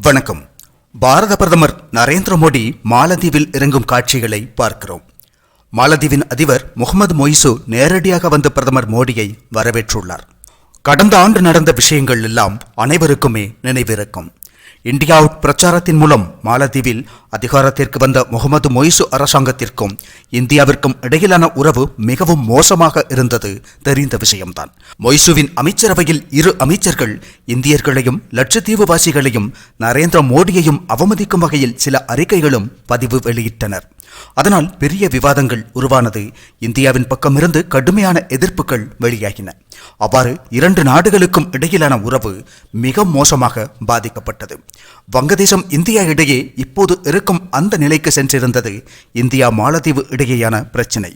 வணக்கம். பாரத பிரதமர் நரேந்திர மோடி மாலத்தீவில் இறங்கும் காட்சிகளை பார்க்கிறோம். மாலத்தீவின் அதிபர் முகமது மொய்சு நேரடியாக வந்து பிரதமர் மோடியை வரவேற்றுள்ளார். கடந்த ஆண்டு நடந்த விஷயங்கள் எல்லாம் அனைவருக்குமே நினைவிருக்கும். இந்தியா அவுட் பிரச்சாரத்தின் மூலம் மாலத்தீவில் அதிகாரத்திற்கு வந்த முகமது மொய்சு அரசாங்கத்திற்கும் இந்தியாவிற்கும் இடையிலான உறவு மிகவும் மோசமாக இருந்தது. தெரிந்த விஷயம்தான். மொய்சுவின் அமைச்சரவையில் இரு அமைச்சர்கள் இந்தியர்களையும் லட்சத்தீவு வாசிகளையும் நரேந்திர மோடியையும் அவமதிக்கும் வகையில் சில அறிக்கைகளும் பதிவு வெளியிட்டனர். அதனால் பெரிய விவாதங்கள் உருவானது இந்தியாவின் பக்கமிருந்து கடுமையான எதிர்ப்புகள் வெளியாகின. அவ்வாறு இரண்டு நாடுகளுக்கும் இடையிலான உறவு மிக மோசமாக பாதிக்கப்பட்டது. வங்கதேசம் இந்தியா இடையே இப்போது இருக்கும் அந்த நிலைக்கு சென்றிருந்தது இந்தியா மாலத்தீவு இடையேயான பிரச்சினை.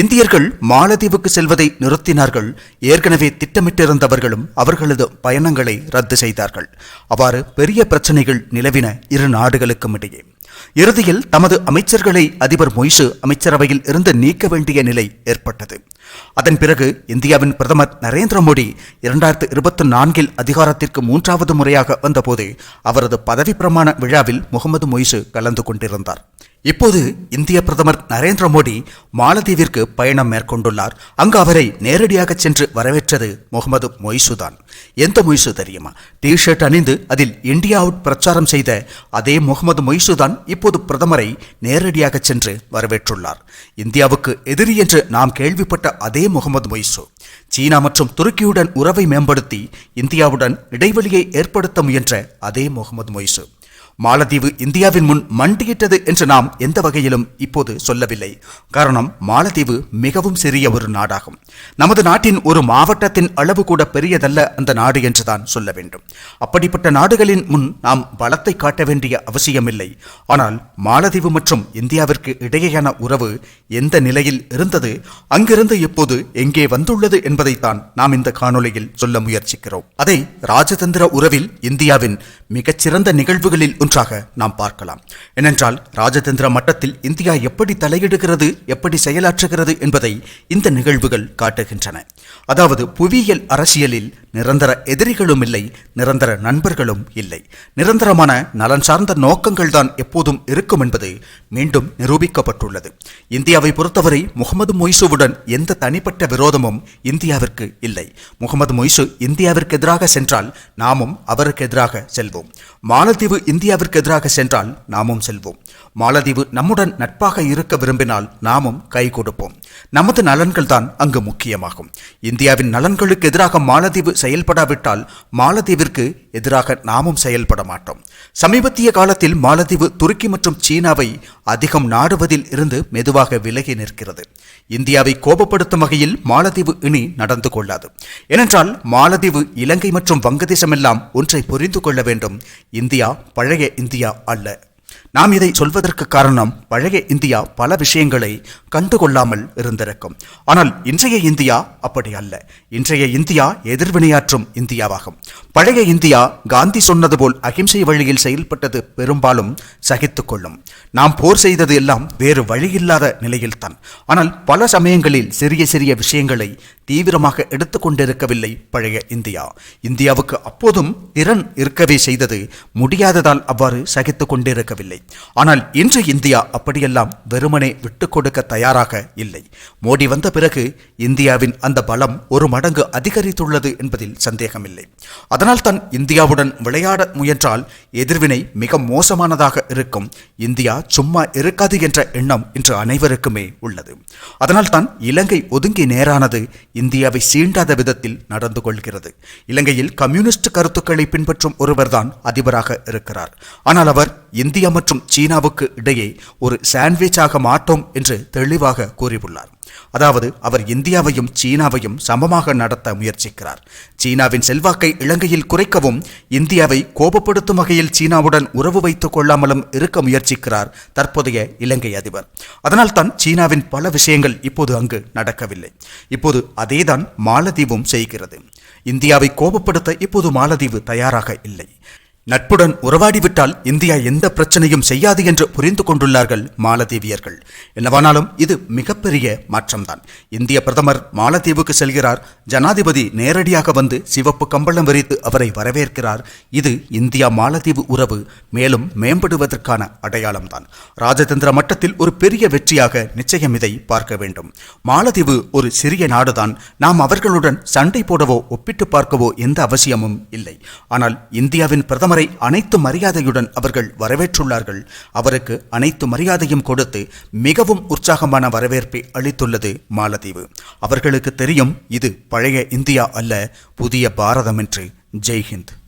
இந்தியர்கள் மாலத்தீவுக்கு செல்வதை நிறுத்தினார்கள். ஏற்கனவே திட்டமிட்டிருந்தவர்களும் அவர்களது பயணங்களை ரத்து செய்தார்கள். அவ்வாறு பெரிய பிரச்சனைகள் நிலவின இரு நாடுகளுக்கும் இடையே. இறுதியில் தமது அமைச்சர்களை அதிபர் மொய்சு அமைச்சரவையில் இருந்து நீக்க வேண்டிய நிலை ஏற்பட்டது. அதன் பிறகு இந்தியாவின் பிரதமர் நரேந்திர மோடி இரண்டாயிரத்து இருபத்தி நான்கில் அதிகாரத்திற்கு மூன்றாவது முறையாக வந்தபோது அவரது பதவி பிரமாண விழாவில் முகமது மொய்சு கலந்து கொண்டிருந்தார். இப்போது இந்திய பிரதமர் நரேந்திர மோடி மாலத்தீவிற்கு பயணம் மேற்கொண்டுள்ளார். அங்கு அவரை நேரடியாக சென்று வரவேற்றது முகமது மொய்சுதான். எந்த மொய்சு தெரியுமா? டிஷர்ட் அணிந்து அதில் இந்தியா அவுட் பிரச்சாரம் செய்த அதே முகமது மொய்சுதான் இப்போது பிரதமரை நேரடியாக சென்று வரவேற்றுள்ளார். இந்தியாவுக்கு எதிரி என்று நாம் கேள்விப்பட்ட அதே முகமது மொய்சு சீனா மற்றும் துருக்கியுடன் உறவை மேம்படுத்தி இந்தியாவுடன் இடைவெளியை ஏற்படுத்த முயன்ற அதே முகமது மொய்சு மாலத்தீவு இந்தியாவின் முன் மண்டியிட்டது என்று நாம் எந்த வகையிலும் இப்போது சொல்லவில்லை. காரணம் மாலத்தீவு மிகவும் சிறிய ஒரு நாடாகும். நமது நாட்டின் ஒரு மாவட்டத்தின் அளவு கூட பெரியதல்ல அந்த நாடு என்றுதான் சொல்ல வேண்டும். அப்படிப்பட்ட நாடுகளின் முன் நாம் பலத்தை காட்ட வேண்டிய அவசியமில்லை. ஆனால் மாலத்தீவு மற்றும் இந்தியாவிற்கு இடையேயான உறவு எந்த நிலையில் இருந்தது அங்கிருந்து இப்போது எங்கே வந்துள்ளது என்பதைத்தான் நாம் இந்த காணொலியில் சொல்ல முயற்சிக்கிறோம். அதை ராஜதந்திர உறவில் இந்தியாவின் மிகச்சிறந்த நிகழ்வுகளில் ஒன்றாக நாம் பார்க்கலாம். ஏனென்றால் ராஜதந்திர மட்டத்தில் இந்தியா எப்படி தலையிடுகிறது எப்படி செயலாற்றுகிறது என்பதை இந்த நிகழ்வுகள் காட்டுகின்றன. அதாவது புவியியல் அரசியலில் நிரந்தர எதிரிகளும் இல்லை நிரந்தர நண்பர்களும் இல்லை. நிரந்தரமான நலன் சார்ந்த நோக்கங்கள் தான் எப்போதும் இருக்கும் என்பது மீண்டும் நிரூபிக்கப்பட்டுள்ளது. இந்தியாவை பொறுத்தவரை முகமது மொய்சுவுடன் எந்த தனிப்பட்ட விரோதமும் இந்தியாவிற்கு இல்லை. முகமது மொய்சு இந்தியாவிற்கு எதிராக சென்றால் நாமும் அவருக்கு எதிராக செல்வோம். மாலத்தீவு இந்தியாவிற்கு எதிராக சென்றால் நாமும் செல்வோம். மாலத்தீவு நம்முடன் நட்பாக இருக்க விரும்பினால் நாமும் கை கொடுப்போம். நமது நலன்கள் தான் அங்கு முக்கியமாகும். இந்தியாவின் நலன்களுக்கு எதிராக மாலத்தீவு செயல்படாவிட்டால் மாலத்தீவிற்கு எதிராக நாமும் செயல்பட மாட்டோம். சமீபத்திய காலத்தில் மாலத்தீவு துருக்கி மற்றும் சீனாவை அதிகம் நாடுவதில் இருந்து மெதுவாக விலகி நிற்கிறது. இந்தியாவை கோபப்படுத்தும் வகையில் மாலத்தீவு இனி நடந்து கொள்ளாது. ஏனென்றால் மாலத்தீவு இலங்கை மற்றும் வங்கதேசம் எல்லாம் ஒன்றை புரிந்து கொள்ள வேண்டும். இந்தியா பழைய இந்தியா அல்ல. நாம் இதை சொல்வதற்கு காரணம் பழைய இந்தியா பல விஷயங்களை கண்டுகொள்ளாமல் இருந்திருக்கும். ஆனால் இன்றைய இந்தியா அப்படி அல்ல. இன்றைய இந்தியா எதிர்வினையாற்றும் இந்தியாவாகும். பழைய இந்தியா காந்தி சொன்னது போல் அகிம்சை வழியில் செயல்பட்டது பெரும்பாலும் சகித்துக் கொள்ளும். நாம் போர் செய்தது எல்லாம் வேறு வழியில்லாத நிலையில்தான். ஆனால் பல சமயங்களில் சிறிய சிறிய விஷயங்களை தீவிரமாக எடுத்துக்கொண்டிருக்கவில்லை பழைய இந்தியா. இந்தியாவுக்கு அப்போதும் திறன் இருக்கவே செய்தது முடியாததால் அவ்வாறு சகித்துக் கொண்டிருக்கவில்லை. ஆனால் இன்று இந்தியா அப்படியெல்லாம் வெறுமனே விட்டுக் கொடுக்க தயாராக இல்லை. மோடி வந்த பிறகு இந்தியாவின் அந்த பலம் ஒரு மடங்கு அதிகரித்துள்ளது என்பதில் சந்தேகமில்லை. அதனால் தான் இந்தியாவுடன் விளையாட முயன்றால் எதிர்வினை மிக மோசமானதாக இருக்கும். இந்தியா சும்மா இருக்காது என்ற எண்ணம் இன்று அனைவருக்குமே உள்ளது. அதனால் தான் இலங்கை ஒதுங்கி நேரானது இந்தியாவை சீண்டாத விதத்தில் நடந்து கொள்கிறது. இலங்கையில் கம்யூனிஸ்ட் கருத்துக்களை பின்பற்றும் ஒருவர்தான் அதிபராக இருக்கிறார். ஆனால் அவர் இந்தியா மற்றும் சீனாவுக்கு இடையே ஒரு சாண்ட்விச் ஆக மாட்டோம் என்று தெளிவாக கூறியுள்ளார். அதாவது அவர் இந்தியாவையும் சீனாவையும் சமமாக நடத்த முயற்சிக்கிறார். சீனாவின் செல்வாக்கை இலங்கையில் குறைக்கவும் இந்தியாவை கோபப்படுத்தும் வகையில் சீனாவுடன் உறவு வைத்துக் கொள்ளாமலும் இருக்க முயற்சிக்கிறார் தற்போதைய இலங்கை அதிபர். அதனால் தான் சீனாவின் பல விஷயங்கள் இப்போது அங்கு நடக்கவில்லை. இப்போது அதேதான் மாலதீவும் செய்கிறது. இந்தியாவை கோபப்படுத்த இப்போது மாலதீவு தயாராக இல்லை. நட்புடன் உறவாடிவிட்டால் இந்தியா எந்த பிரச்சனையும் செய்யாது என்று புரிந்து கொண்டுள்ளார்கள் மாலத்தீவியர்கள். என்னவானாலும் இது மிகப்பெரிய மாற்றம்தான். இந்திய பிரதமர் மாலத்தீவுக்கு செல்கிறார். ஜனாதிபதி நேரடியாக வந்து சிவப்பு கம்பளம் விரித்து அவரை வரவேற்கிறார். இது இந்தியா மாலத்தீவு உறவு மேலும் மேம்படுவதற்கான அடையாளம்தான். ராஜதந்திர மட்டத்தில் ஒரு பெரிய வெற்றியாக நிச்சயம் இதை பார்க்க வேண்டும். மாலத்தீவு ஒரு சிறிய நாடுதான். நாம் அவர்களுடன் சண்டை போடவோ ஒப்பிட்டு பார்க்கவோ எந்த அவசியமும் இல்லை. ஆனால் இந்தியாவின் பிரதமரை அனைத்து மரியாதையுடன் அவர்கள் வரவேற்றுள்ளார்கள். அவருக்கு அனைத்து மரியாதையும் கொடுத்து மிகவும் உற்சாகமான வரவேற்பை அளித்துள்ளது மாலத்தீவு. அவர்களுக்கு தெரியும் இது பழைய இந்தியா அல்ல புதிய பாரதம் என்று. ஜெய்ஹிந்த்.